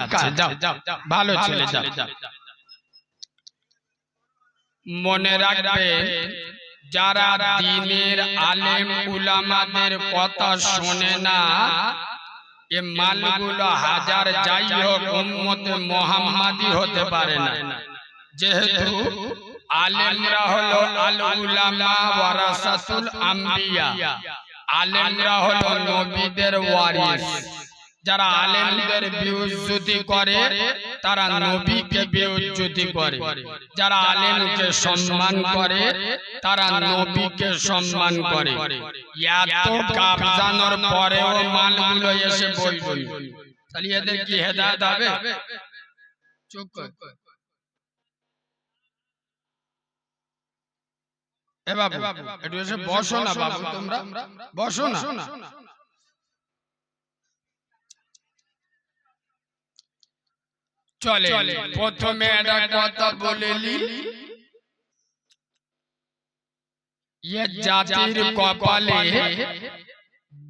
আচ্ছা যাও ভালো যাও। মনে রাখবে যারা দিনের আলেম উলামাদের কথা শোনে না এ মালগুলো হাজার যাই হোক উম্মতে মোহাম্মদী হতে পারে না। যেহেতু আলেমরা হলো আল উলামা ওয়ারাসাতুল আম্বিয়া। আলেমরা হলো নবীদের ওয়ারিস। যারা আলেমদের বিউজ্জতি করে তারা নবীকে বিউজ্জতি করে। যারা আলেমকে সম্মান করে তারা নবীকে সম্মান করে। এত কাবজানোর পরেও মালগুলো এসে বলবে তাহলে এদের কি হেদায়েত হবে? চুপ কর। এ বাবু একটু এসে বসো না বাবু তোমরা। বসো না। চলে। প্রথমে একটা কথা বলেলি জাতির কপালে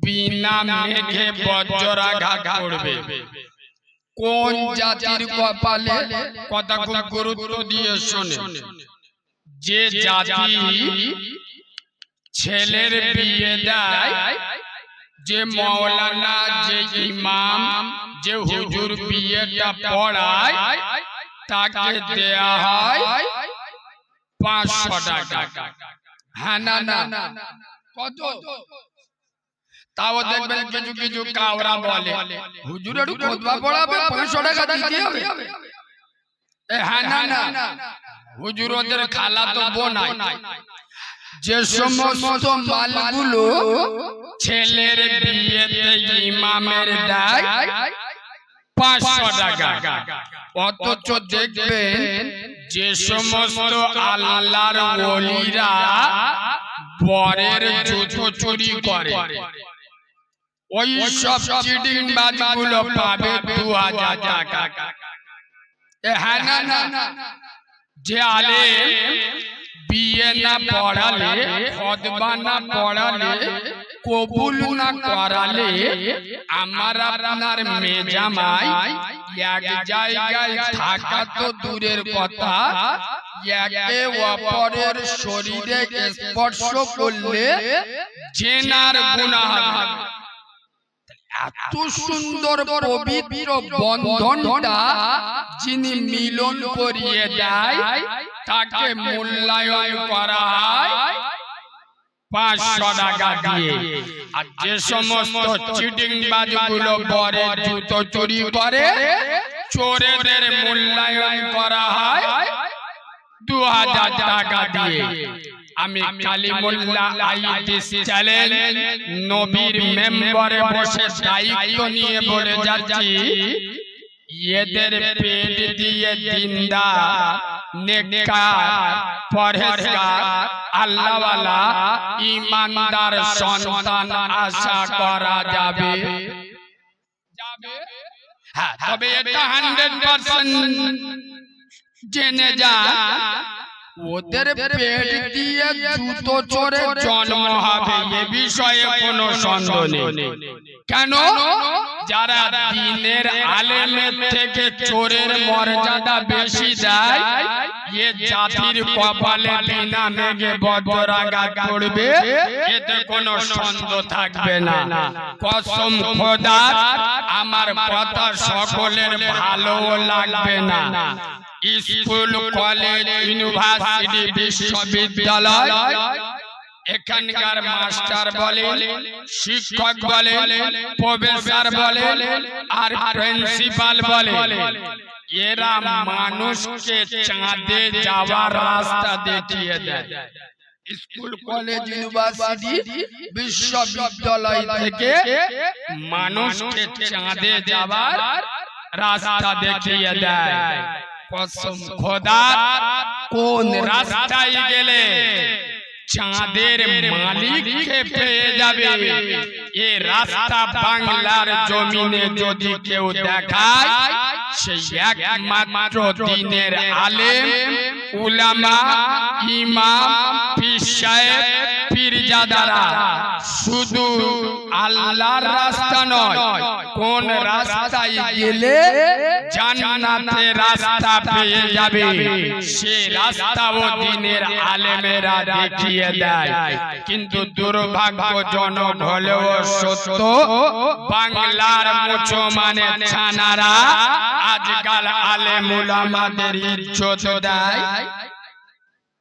বিনা মেঘে বজ্রাঘাত করবে। কোন জাতির কপালে কথা খুব গুরুত্ব দিয়ে শোনে। যে জাতি ছেলের বিয়ে দেয় যে মৌলানা যে ইমাম যে হুজুর বিয়েটা পড়ায় তাকে দেয়া হয় পাঁচশো টাকা। হ্যাঁ না না। কত? তাও দেখবেন কিছু কিছু কাওরা বলে হুজুর একটু খোদবা পড়াবে পাঁচশো টাকা দিতে হবে। হ্যাঁ না না। হুজুর ওদের খালা তো বোনাই। যে সমস্ত মালগুলো ছেলের বিয়েতে ইমামের দেয় পাঁচশো টাকা। অথচ দেখবেন যে সমস্ত আল্লাহর ওলিরা বরের জুতো চুরি করে। ওই সব চিটিং বাজগুলো পাবে দু হাজার টাকা হ্যাঁ না না। যে আলে বিয়ে না পড়ালে খতবা না পড়ালে কবুল না করালে আমার আপনার মেজামাই এক জায়গায় থাকা তো দূরের কথা। একে অপরের শরীরে স্পর্শ করলে জেনার হবে। এত সুন্দর পবিত্র বন্ধনটা যিনি মিলন করিয়ে দেয়। তাকে মূল্যায়ন করা হয় পাঁচশো টাকা দিয়ে। আর যে সমস্ত চিটিং বাজগুলো বরে জুতো চুরি করে চোরেদের মূল্যায়ন করা হয় দু হাজার টাকা দিয়ে। আমি কালিমুল্লাহ নবীর মেম্বারে বসে দায়িত্ব নিয়ে বলে যাচ্ছি এদের পেট দিয়ে দিন্দা নেককার পরহেজগার আল্লাহওয়ালা ইমানদার সন্তান আশা করা যাবে। যাবে হ্যাঁ জেনে যা ওদের পেট দিয়ে জুতো চোরে জন্ম হবে এ বিষয়ে কোনো সন্দেহ নেই। কেন? যারা দিনের আলেমের থেকে চোরের মর্যাদা বেশি দেয় এ জাতির কপালে বিনা মেঘে বজ্রাঘাত করবে এতে কোনো সন্দেহ থাকবে না। কসম খোদা আমার কথা সকলের ভালো লাগবে না। স্কুল, কলেজ, ইউনিভার্সিটি, বিশ্ববিদ্যালয়। এখানকার মাস্টার বলে শিক্ষক বলে প্রফেসর বলে আর প্রিন্সিপাল বলে এরা মানুষকে চাঁদে যাওয়ার রাস্তা দেখিয়ে দেয়। স্কুল, কলেজ, ইউনিভার্সিটি, বিশ্ববিদ্যালয় থেকে মানুষকে চাঁদে যাওয়ার রাস্তা দেখিয়ে দেয়। কসম খোদা কোন রাস্তায় গেলে চাঁদের মালিককে পেয়ে যাবে। এ রাস্তা বাংলার জমিনে যদি কেউ দেখায় সেই একমাত্র দিনের আলেম উলামা ইমাম পীর সাহেব পীরজাদারা শুধু আল্লাহর রাস্তা নয়, কোন রাস্তায় গেলে রাস্তা পেয়ে যাবে। সে রাস্তাও দিনের আলেমেরা দেখিয়ে দেয়। কিন্তু হলেও সত্য, বাংলার মুসলমানের ছানারা আজকাল আলেমুল আমাদের ইজ্জত দেয়।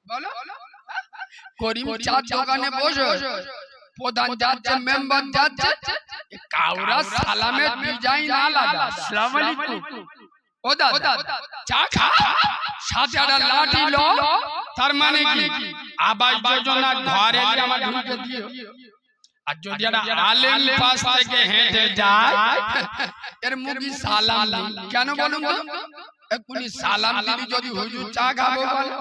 বলো। করিম চার দোকানে বসে। প্রধান যাচ্ছে। মেম্বার যাচ্ছে কাউরা সালামের ডিজাইন আলাদা। আসসালামু আলাইকুম। ও দাদা চা খা। সাথে একটা লাঠি লো। তার মানে কি? আবাস যোজনা ঘরে আমার ঢুকে দিও। আর যদি একটা আলেম পাশ থেকে হেঁটে যায়। এর মুখে সালাম কেন বলুন তো? এক্ষুনি সালাম দিলি যদি হুজুর চা খাব বলে।